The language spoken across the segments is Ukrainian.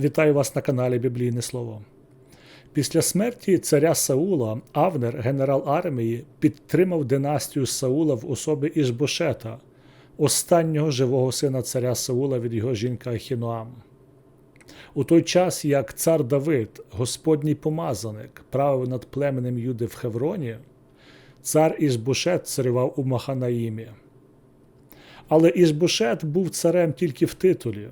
Вітаю вас на каналі Біблійне Слово. Після смерті царя Саула Авнер, генерал армії, підтримав династію Саула в особі Ішбошета, останнього живого сина царя Саула від його жінки Ахіноам. У той час, як цар Давид, Господній помазаник, правив над племенем Юди в Хевроні, цар Ішбошет царював у Маханаїмі. Але Ішбошет був царем тільки в титулі.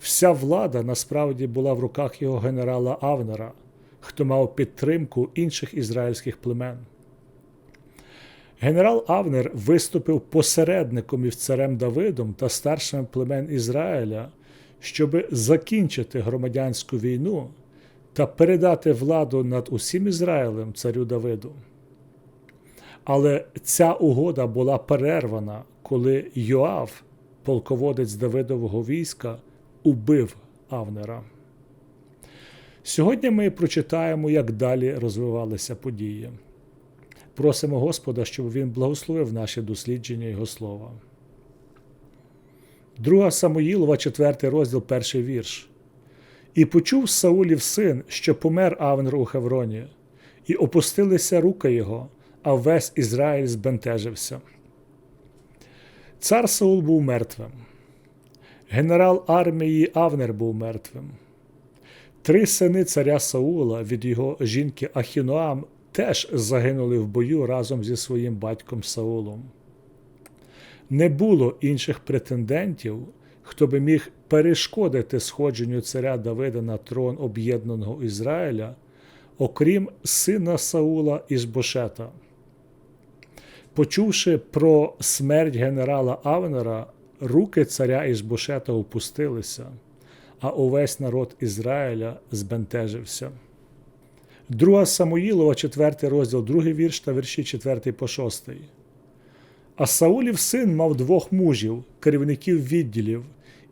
Вся влада насправді була в руках його генерала Авнера, хто мав підтримку інших ізраїльських племен. Генерал Авнер виступив посередником із царем Давидом та старшими племен Ізраїля, щоб закінчити громадянську війну та передати владу над усім Ізраїлем царю Давиду. Але ця угода була перервана, коли Йоав, полководець Давидового війська, убив Авнера. Сьогодні ми прочитаємо, як далі розвивалися події. Просимо Господа, щоб Він благословив наші дослідження Його слова. Друга Самоїлова, 4 розділ, перший вірш. І почув Саулів син, що помер Авнер у Хевроні, і опустилися руки його, а весь Ізраїль збентежився. Цар Саул був мертвим. Генерал армії Авнер був мертвим. Три сини царя Саула від його жінки Ахіноам теж загинули в бою разом зі своїм батьком Саулом. Не було інших претендентів, хто би міг перешкодити сходженню царя Давида на трон об'єднаного Ізраїля, окрім сина Саула Ізбошета. Почувши про смерть генерала Авнера, руки царя Ізбошета опустилися, а увесь народ Ізраїля збентежився. Друга Самоїлова, 4 розділ, 2 вірш та вірші 4 по 6. А Саулів син мав двох мужів, керівників відділів,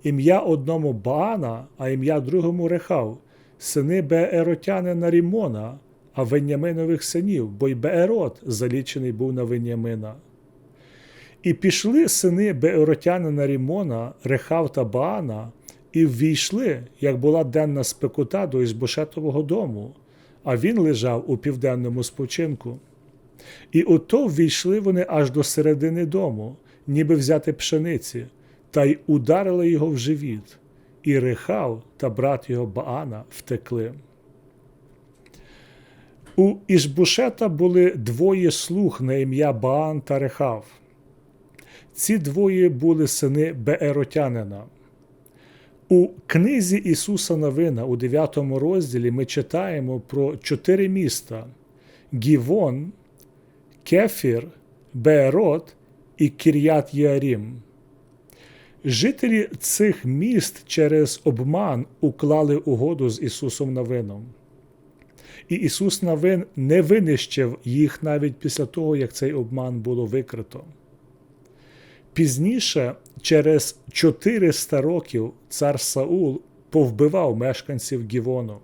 ім'я одному Баана, а ім'я другому Рехав, сини Бееротянина Рімона, а Веняминових синів, бо й Беерот залічений був на Венямина. І пішли сини Бееротянина Рімона, Рехав та Баана, і ввійшли, як була денна спекута до Ізбошетового дому, а він лежав у південному спочинку. І ото ввійшли вони аж до середини дому, ніби взяти пшениці, та й ударили його в живіт, і Рехав та брат його Баана втекли. У Ішбушета були двоє слуг на ім'я Баан та Рехав. Ці двоє були сини Бееротянина. У книзі Ісуса Новина у 9 розділі ми читаємо про чотири міста: Гівон, Кефір, Беерот і Кір'ят Єарім. Жителі цих міст через обман уклали угоду з Ісусом Новином. І Ісус Новин не винищив їх навіть після того, як цей обман було викрито. Пізніше, через 400 років, цар Саул повбивав мешканців Гівону.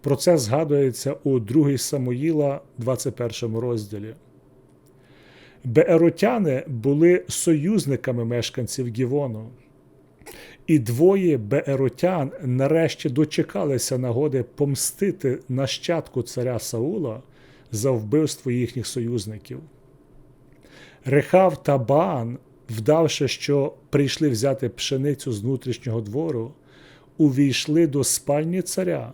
Про це згадується у 2 Самуїла, 21 розділі. Бееротяни були союзниками мешканців Гівону. І двоє бееротян нарешті дочекалися нагоди помстити нащадку царя Саула за вбивство їхніх союзників. Рехав та Баан, вдавши, що прийшли взяти пшеницю з внутрішнього двору, увійшли до спальні царя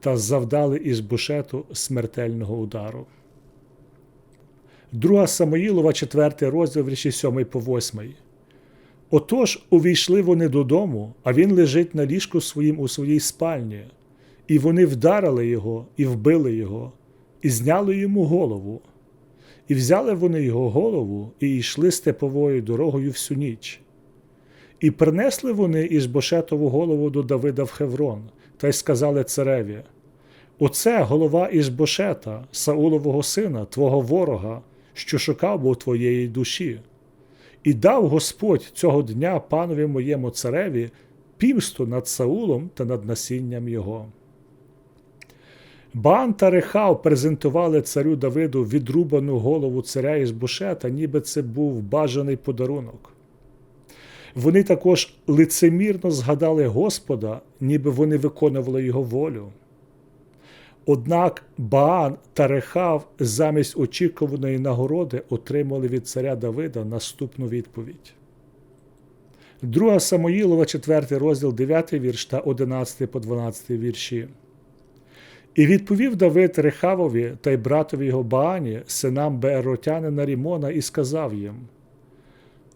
та завдали із бушету смертельного удару. Друга Самоїлова, 4 розділ вірші 7 по 8. Отож увійшли вони додому, а він лежить на ліжку своїм у своїй спальні, і вони вдарили його і вбили його, і зняли йому голову. І взяли вони його голову і йшли степовою дорогою всю ніч. І принесли вони із Бошетову голову до Давида в Хеврон, та й сказали цареві: Оце голова із Бошета, Саулового сина, твого ворога, що шукав був твоєї душі. І дав Господь цього дня панові моєму цареві пімсту над Саулом та над насінням його. Бан та Рехав презентували царю Давиду відрубану голову царя із Бушета, ніби це був бажаний подарунок. Вони також лицемірно згадали Господа, ніби вони виконували його волю. Однак Баан та Рехав замість очікуваної нагороди отримали від царя Давида наступну відповідь. Друга Самоїлова, 4 розділ, 9 вірш та 11 по 12 вірші. І відповів Давид Рехавові та й братові його Баані, синам Бееротянина Рімона, і сказав їм: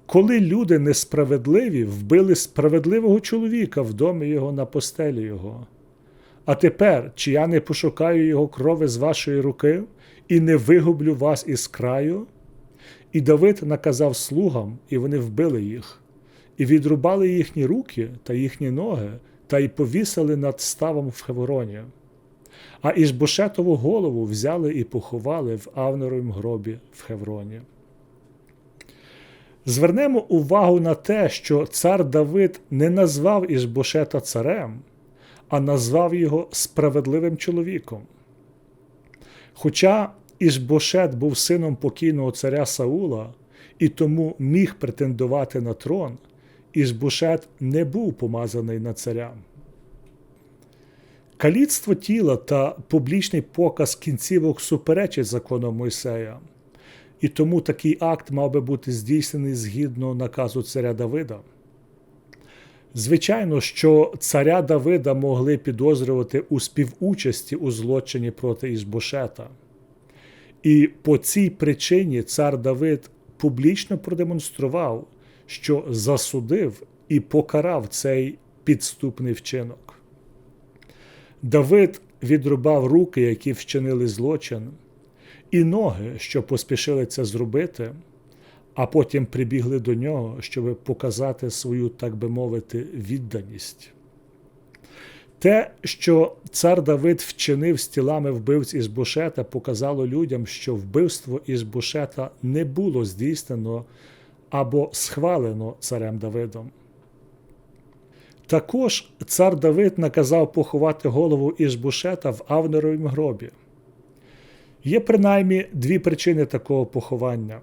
Коли люди несправедливі вбили справедливого чоловіка в домі його на постелі його. А тепер, чи я не пошукаю його крови з вашої руки і не вигублю вас із краю? І Давид наказав слугам, і вони вбили їх, і відрубали їхні руки та їхні ноги, та й повісили над ставом в Хевроні. А Ішбошетову голову взяли і поховали в Авнеровім гробі в Хевроні. Звернемо увагу на те, що цар Давид не назвав Ішбошета царем, а назвав його справедливим чоловіком. Хоча Ішбошет був сином покійного царя Саула і тому міг претендувати на трон, Ішбошет не був помазаний на царя. Каліцтво тіла та публічний показ кінцівок суперечить закону Мойсея, і тому такий акт мав би бути здійснений згідно наказу царя Давида. Звичайно, що царя Давида могли підозрювати у співучасті у злочині проти Ізбошета. І по цій причині цар Давид публічно продемонстрував, що засудив і покарав цей підступний вчинок. Давид відрубав руки, які вчинили злочин, і ноги, що поспішили це зробити, а потім прибігли до нього, щоб показати свою, так би мовити, відданість. Те, що цар Давид вчинив з тілами вбивць із Бушета, показало людям, що вбивство із Бушета не було здійснено або схвалено царем Давидом. Також цар Давид наказав поховати голову Ішбушета в Авнеровім гробі. Є принаймні дві причини такого поховання.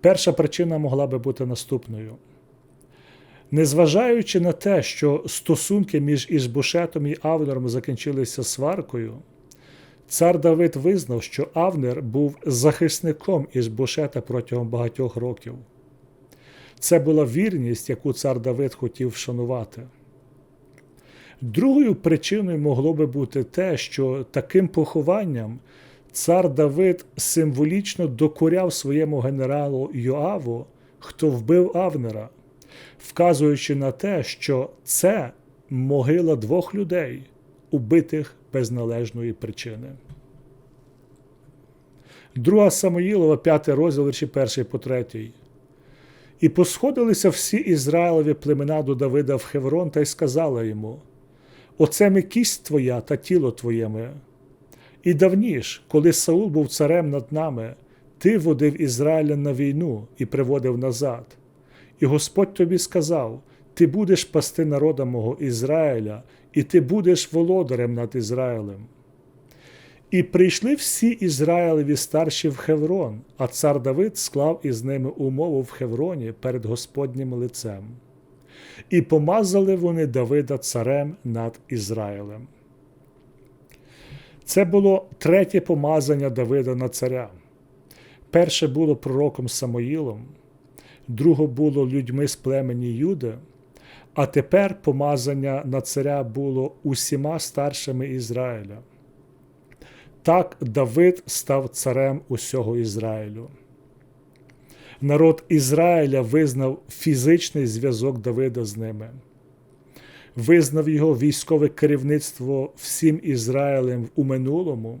Перша причина могла би бути наступною. Незважаючи на те, що стосунки між Ішбушетом і Авнером закінчилися сваркою, цар Давид визнав, що Авнер був захисником Ішбушета протягом багатьох років. Це була вірність, яку цар Давид хотів вшанувати. Другою причиною могло би бути те, що таким похованням цар Давид символічно докоряв своєму генералу Йоаву, хто вбив Авнера, вказуючи на те, що це могила двох людей, убитих без належної причини. Друга Самоїлова, 5 розділ, вірші 1 по 3. І посходилися всі Ізраїлеві племена до Давида в Хеврон та й сказали йому: Оце ми кість твоя та тіло твоєме. І давніш, коли Саул був царем над нами, ти водив Ізраїля на війну і приводив назад. І Господь тобі сказав: Ти будеш пасти народа мого Ізраїля, і ти будеш володарем над Ізраїлем. І прийшли всі Ізраїлеві старші в Хеврон, а цар Давид склав із ними умову в Хевроні перед Господнім лицем. І помазали вони Давида царем над Ізраїлем. Це було третє помазання Давида на царя. Перше було пророком Самоїлом, друге було людьми з племені Юди, а тепер помазання на царя було усіма старшими Ізраїля. Так Давид став царем усього Ізраїлю. Народ Ізраїля визнав фізичний зв'язок Давида з ними, визнав його військове керівництво всім Ізраїлем у минулому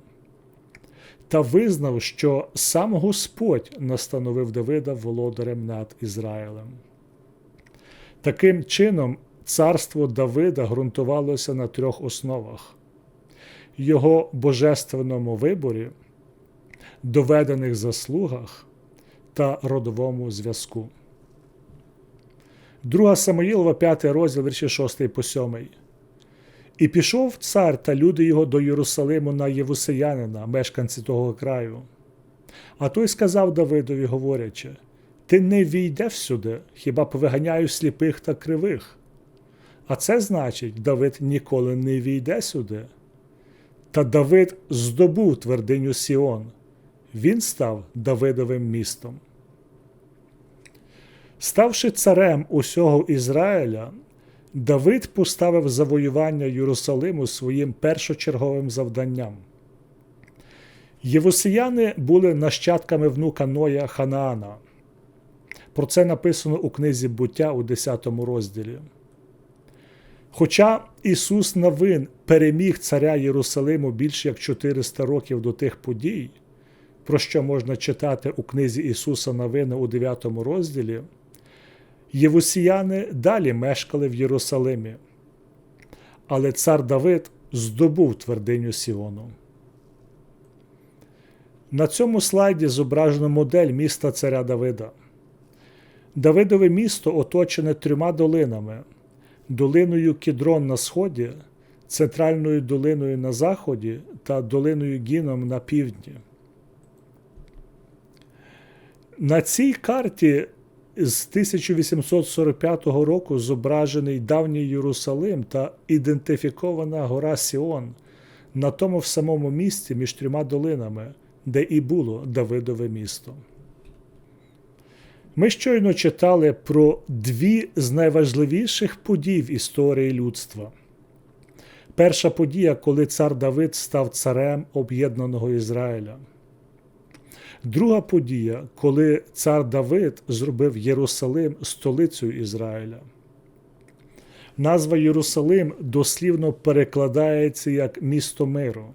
та визнав, що сам Господь настановив Давида володарем над Ізраїлем. Таким чином, царство Давида ґрунтувалося на трьох основах його божественному виборі, доведених заслугах та родовому зв'язку. Друга Самоїлова, 5 розділ, вірші 6 по 7. І пішов цар та люди його до Єрусалиму на Євусеянина, мешканці того краю. А той сказав Давидові, говорячи: ти не війдеш сюди, хіба повиганяю сліпих та кривих. А це значить, Давид ніколи не війде сюди. Та Давид здобув твердиню Сіон. Він став Давидовим містом. Ставши царем усього Ізраїля, Давид поставив завоювання Єрусалиму своїм першочерговим завданням. Євусіяни були нащадками внука Ноя Ханаана. Про це написано у книзі буття у 10 розділі. Хоча Ісус Навин переміг царя Єрусалиму більше як 400 років до тих подій, про що можна читати у книзі Ісуса Навина у 9 розділі, Євусіяни далі мешкали в Єрусалимі. Але цар Давид здобув твердиню Сіону. На цьому слайді зображено модель міста царя Давида. Давидове місто оточене трьома долинами: долиною Кідрон на сході, центральною долиною на заході та долиною Гіном на півдні. На цій карті з 1845 року зображений давній Єрусалим та ідентифікована гора Сіон на тому в самому місці між трьома долинами, де і було Давидове місто. Ми щойно читали про дві з найважливіших подій в історії людства. Перша подія, коли цар Давид став царем об'єднаного Ізраїля. Друга подія, коли цар Давид зробив Єрусалим столицею Ізраїля. Назва Єрусалим дослівно перекладається як місто миру,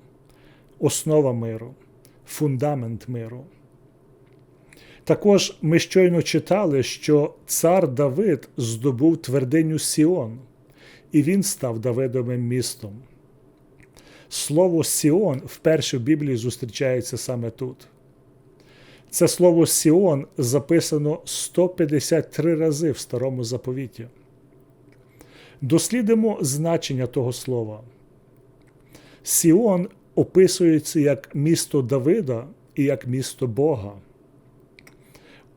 основа миру, фундамент миру. Також ми щойно читали, що цар Давид здобув твердиню Сіон, і він став Давидовим містом. Слово Сіон вперше в Біблії зустрічається саме тут. Це слово Сіон записано 153 рази в старому заповіті. Дослідимо значення того слова. Сіон описується як місто Давида і як місто Бога.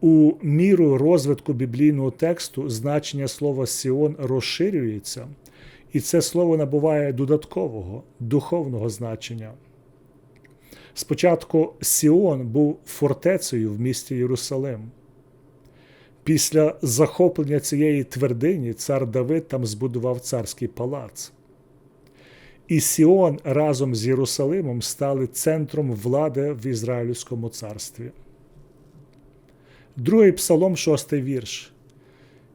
У міру розвитку біблійного тексту значення слова Сіон розширюється, і це слово набуває додаткового, духовного значення. Спочатку Сіон був фортецею в місті Єрусалим. Після захоплення цієї твердині цар Давид там збудував царський палац. І Сіон разом з Єрусалимом стали центром влади в Ізраїльському царстві. Другий псалом, шостий вірш.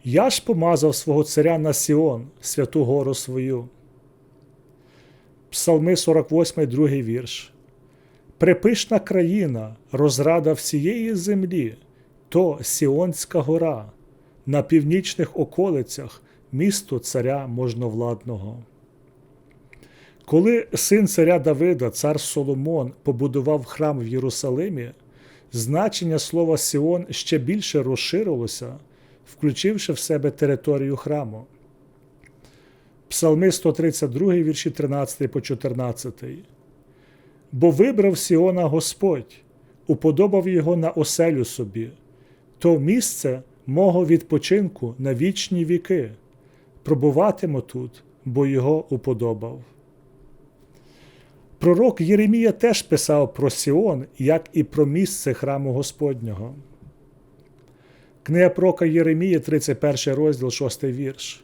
Я ж помазав свого царя на Сіон, святу гору свою. Псалми 48, другий вірш. Припишна країна, розрада всієї землі, то Сіонська гора, на північних околицях місто царя можновладного. Коли син царя Давида, цар Соломон, побудував храм в Єрусалимі, значення слова Сіон ще більше розширилося, включивши в себе територію храму. Псалми 132, вірші 13 по 14. Бо вибрав Сіона Господь, уподобав його на оселю собі, то місце мого відпочинку на вічні віки, пробуватиму тут, бо його уподобав. Пророк Єремія теж писав про Сіон, як і про місце храму Господнього. Книга Прока Єремія, 31 розділ, 6 вірш.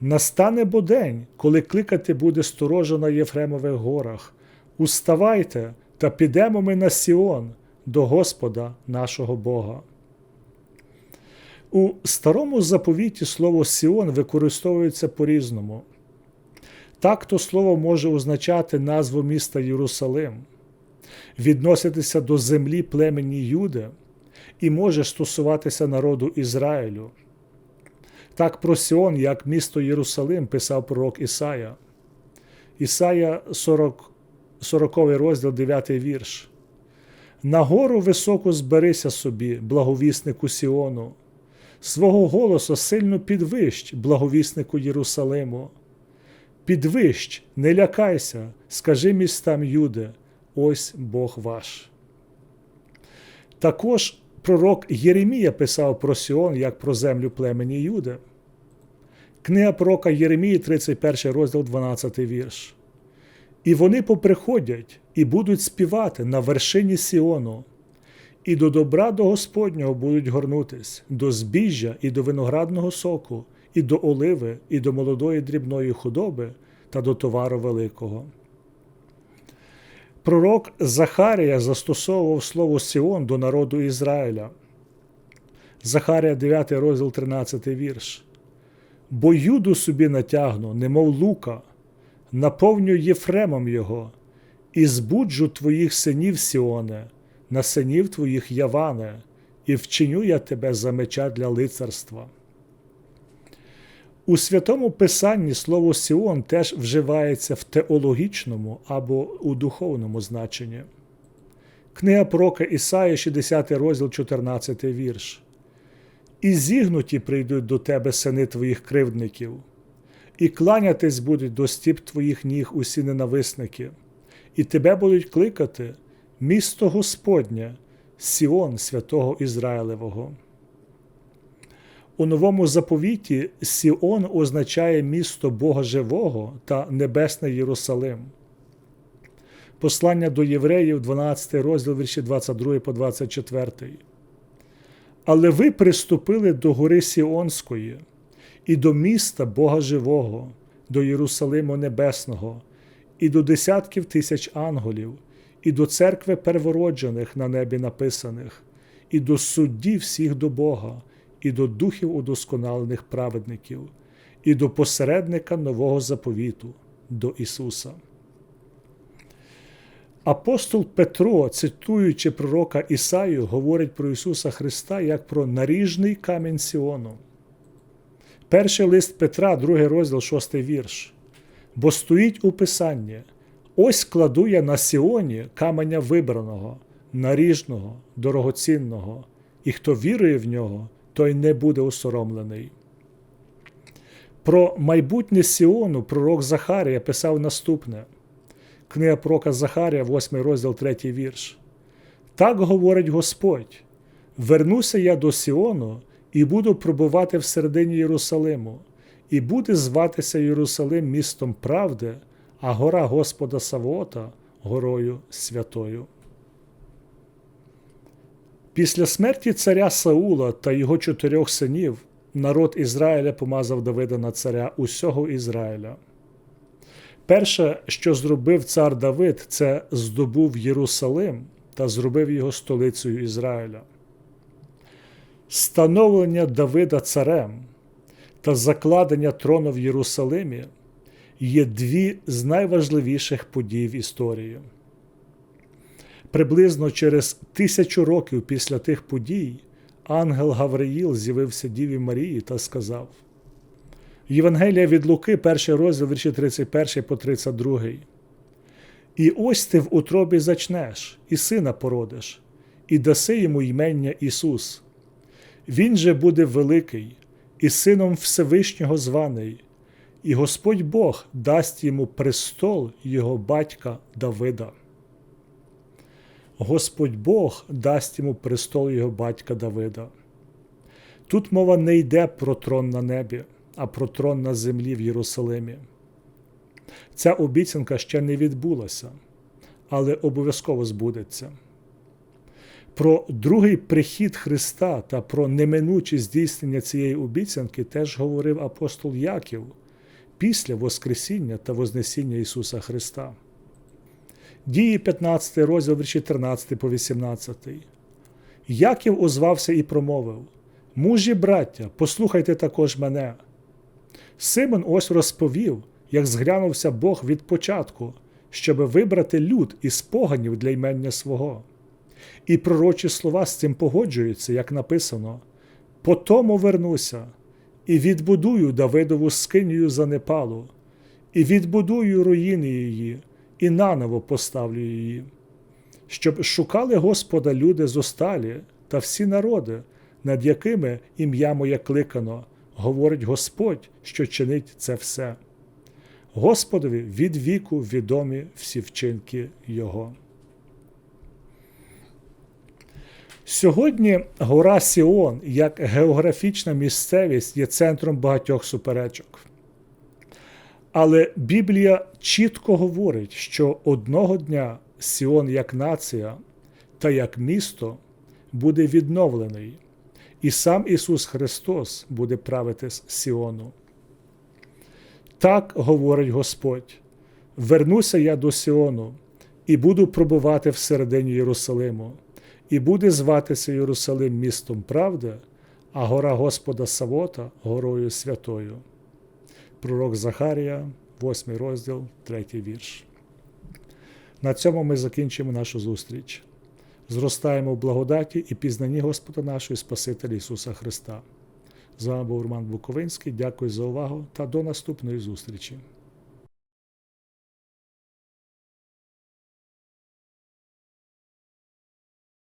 Настане бо день, коли кликати буде сторожа на Єфремових горах. Уставайте та підемо ми на Сіон до Господа нашого Бога. У старому заповіті слово Сіон використовується по-різному. Так то слово може означати назву міста Єрусалим, відноситися до землі племені Юди і може стосуватися народу Ізраїлю. Так про Сіон, як місто Єрусалим, писав пророк Ісая. Ісая 40, 40 розділ 9 вірш. На гору високо зберися собі, благовіснику Сіону, свого голосу сильно підвищ, благовіснику Єрусалиму. Підвищ, не лякайся, скажи містам Юде, ось Бог ваш. Також Пророк Єремія писав про Сіон як про землю племені Юди. Книга пророка Єремії, 31 розділ, 12 вірш. І вони поприходять і будуть співати на вершині Сіону, і до добра до Господнього будуть горнутись, до збіжжя і до виноградного соку, і до оливи, і до молодої дрібної худоби та до товару великого. Пророк Захарія застосовував слово Сіон до народу Ізраїля. Захарія 9 розділ 13 вірш. Бо юду собі натягну, немов лука, наповню Єфремом його, і збуджу твоїх синів Сіоне, на синів твоїх Яване, і вчиню я тебе за меча для лицарства. У святому Писанні слово Сіон теж вживається в теологічному або у духовному значенні. Книга пророка Ісаї, 60 розділ, 14 вірш. І зігнуті прийдуть до тебе сини твоїх кривдників, і кланятись будуть до стіп твоїх ніг усі ненависники, і тебе будуть кликати місто Господнє, Сіон святого Ізраїлевого. У новому заповіті Сіон означає місто Бога Живого та Небесний Єрусалим. Послання до євреїв, 12 розділ вірші 22 по 24. Але ви приступили до гори Сіонської і до міста Бога Живого, до Єрусалиму Небесного, і до десятків тисяч ангелів, і до церкви первороджених на небі написаних, і до суддів всіх до Бога і до духів удосконалених праведників, і до посередника нового заповіту, до Ісуса. Апостол Петро, цитуючи пророка Ісаю, говорить про Ісуса Христа як про наріжний камінь Сіону. Перший лист Петра, другий розділ, шостий вірш. Бо стоїть у Писанні: ось кладу я на Сіоні каменя вибраного, наріжного, дорогоцінного, і хто вірує в нього, той не буде усоромлений. Про майбутнє Сіону пророк Захарія писав наступне. Книга пророка Захарія, 8 розділ 3 вірш. Так говорить Господь: Вернуся я до Сіону і буду пробувати в середині Єрусалиму, і буде зватися Єрусалим містом правди, а гора Господа Савота горою святою. Після смерті царя Саула та його чотирьох синів народ Ізраїля помазав Давида на царя усього Ізраїля. Перше, що зробив цар Давид, це здобув Єрусалим та зробив його столицею Ізраїля. Становлення Давида царем та закладення трону в Єрусалимі є дві з найважливіших подій в історії приблизно через тисячу років після тих подій ангел Гавриїл з'явився Діві Марії та сказав: Євангелія від Луки, перший розділ вірші 31 по 32. І ось ти в утробі зачнеш, і сина породиш, і даси йому ймення Ісус. Він же буде великий, і сином Всевишнього званий, і Господь Бог дасть йому престол його батька Давида. Господь Бог дасть йому престол його батька Давида. Тут мова не йде про трон на небі, а про трон на землі в Єрусалимі. Ця обіцянка ще не відбулася, але обов'язково збудеться. Про другий прихід Христа та про неминуче здійснення цієї обіцянки теж говорив апостол Яків після Воскресіння та Вознесіння Ісуса Христа. Дії 15 розділ вірші 13 по 18. Яків озвався і промовив Мужі, браття, послухайте також мене. Симон ось розповів, як зглянувся Бог від початку, щоб вибрати люд із поганів для ймення свого. І пророчі слова з цим погоджуються, як написано: По тому вернуся, і відбудую Давидову скинію занепалу, і відбудую руїни її і наново поставлю її, щоб шукали Господа люди зосталі та всі народи, над якими ім'я моє кликано, говорить Господь, що чинить це все. Господові від віку відомі всі вчинки Його. Сьогодні гора Сіон як географічна місцевість є центром багатьох суперечок. Але Біблія чітко говорить, що одного дня Сіон як нація та як місто буде відновлений, і сам Ісус Христос буде правити з Сіону. Так говорить Господь: вернуся я до Сіону і буду пробувати всередині Єрусалиму, і буде зватися Єрусалим містом правди, а гора Господа Савота горою святою. Пророк Захарія, 8 розділ, 3 вірш. На цьому ми закінчимо нашу зустріч. Зростаємо в благодаті і пізнанні Господа нашого і Спасителя Ісуса Христа. З вами був Роман Буковинський. Дякую за увагу та до наступної зустрічі.